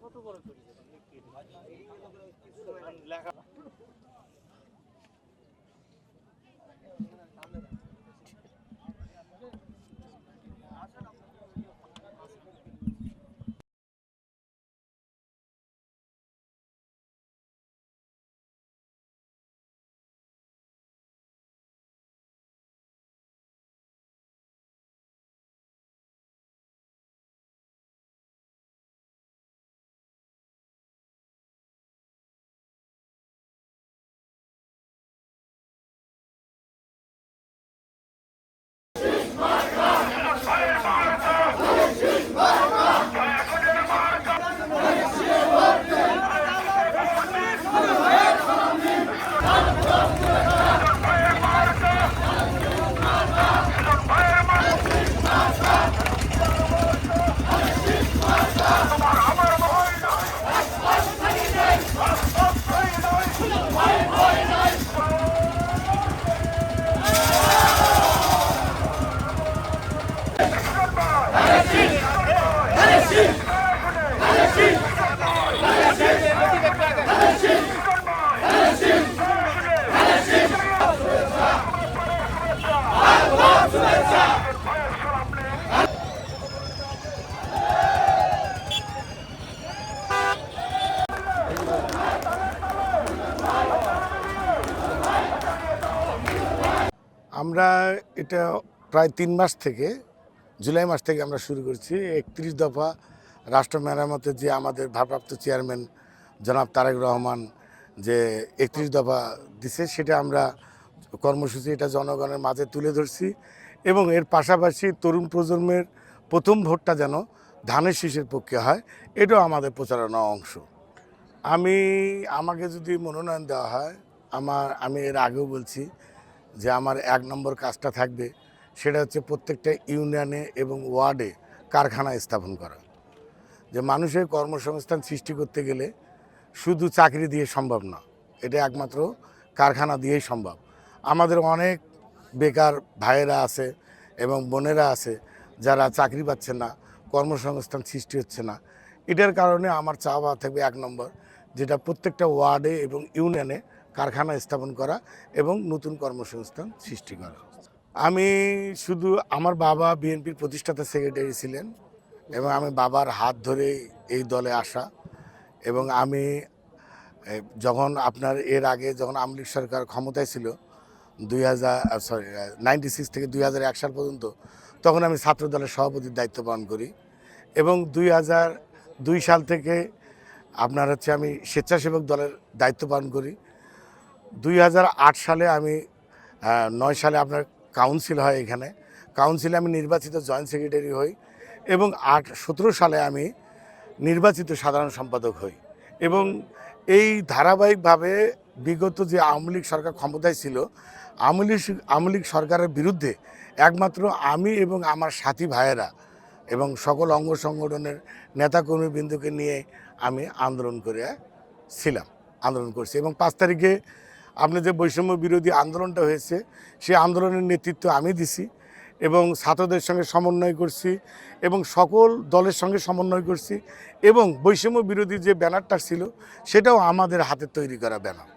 কত বড় করি লেখা আমরা এটা প্রায় তিন মাস থেকে, জুলাই মাস থেকে আমরা শুরু করছি। একত্রিশ দফা রাষ্ট্র মেরামতের যে আমাদের ভারপ্রাপ্ত চেয়ারম্যান জনাব তারেক রহমান যে একত্রিশ দফা দিছে, সেটা আমরা কর্মসূচি এটা জনগণের মাঝে তুলে ধরছি। এবং এর পাশাপাশি তরুণ প্রজন্মের প্রথম ভোটটা যেন ধানের শীষের পক্ষে হয়, এটাও আমাদের প্রচারণা অংশ। আমি, আমাকে যদি মনোনয়ন দেওয়া হয়, আমার, আমি এর আগেও বলছি যে আমার এক নম্বর কাজটা থাকবে, সেটা হচ্ছে প্রত্যেকটা ইউনিয়নে এবং ওয়ার্ডে কারখানা স্থাপন করা। যে মানুষের কর্মসংস্থান সৃষ্টি করতে গেলে শুধু চাকরি দিয়ে সম্ভব না, এটা একমাত্র কারখানা দিয়েই সম্ভব। আমাদের অনেক বেকার ভাইয়েরা আছে এবং বোনেরা আছে যারা চাকরি পাচ্ছে না, কর্মসংস্থান সৃষ্টি হচ্ছে না। এটার কারণে আমার চাওয়া থাকবে এক নম্বর, যেটা প্রত্যেকটা ওয়ার্ডে এবং ইউনিয়নে কারখানা স্থাপন করা এবং নতুন কর্মসংস্থান সৃষ্টি করা। আমি শুধু আমার বাবা বিএনপির প্রতিষ্ঠাতা সেক্রেটারি ছিলেন এবং আমি বাবার হাত ধরে এই দলে আসা এবং আমি যখন আপনার এর আগে যখন আওয়ামী লীগ সরকার ক্ষমতায় ছিল দুই হাজার সরি নাইনটি সিক্স থেকে দুই হাজার এক সাল পর্যন্ত তখন আমি ছাত্র দলের সভাপতির দায়িত্ব পালন করি। এবং দুই হাজার দুই সাল থেকে আপনার হচ্ছে আমি স্বেচ্ছাসেবক দলের দায়িত্ব পালন করি। দুই হাজার আট সালে আমি নয় সালে আপনার কাউন্সিল হয় এখানে। কাউন্সিলে আমি নির্বাচিত জয়েন্ট সেক্রেটারি হই এবং আট, সতেরো সালে আমি নির্বাচিত সাধারণ সম্পাদক হই। এবং এই ধারাবাহিকভাবে বিগত যে আওয়ামী লীগ সরকার ক্ষমতায় ছিল, আওয়ামী লীগ আওয়ামী লীগ সরকারের বিরুদ্ধে একমাত্র আমি এবং আমার সাথী ভাইয়েরা এবং সকল অঙ্গ সংগঠনের নেতাকর্মীবৃন্দকে নিয়ে আমি আন্দোলন করে ছিলাম, আন্দোলন করছি। এবং পাঁচ তারিখে আপনি যে বৈষম্য বিরোধী আন্দোলনটা হয়েছে, সেই আন্দোলনের নেতৃত্ব আমি দিছি এবং ছাত্রদের সঙ্গে সমন্বয় করছি এবং সকল দলের সঙ্গে সমন্বয় করছি এবং বৈষম্য বিরোধী যে ব্যানারটা ছিল, সেটাও আমাদের হাতে তৈরি করা ব্যানার।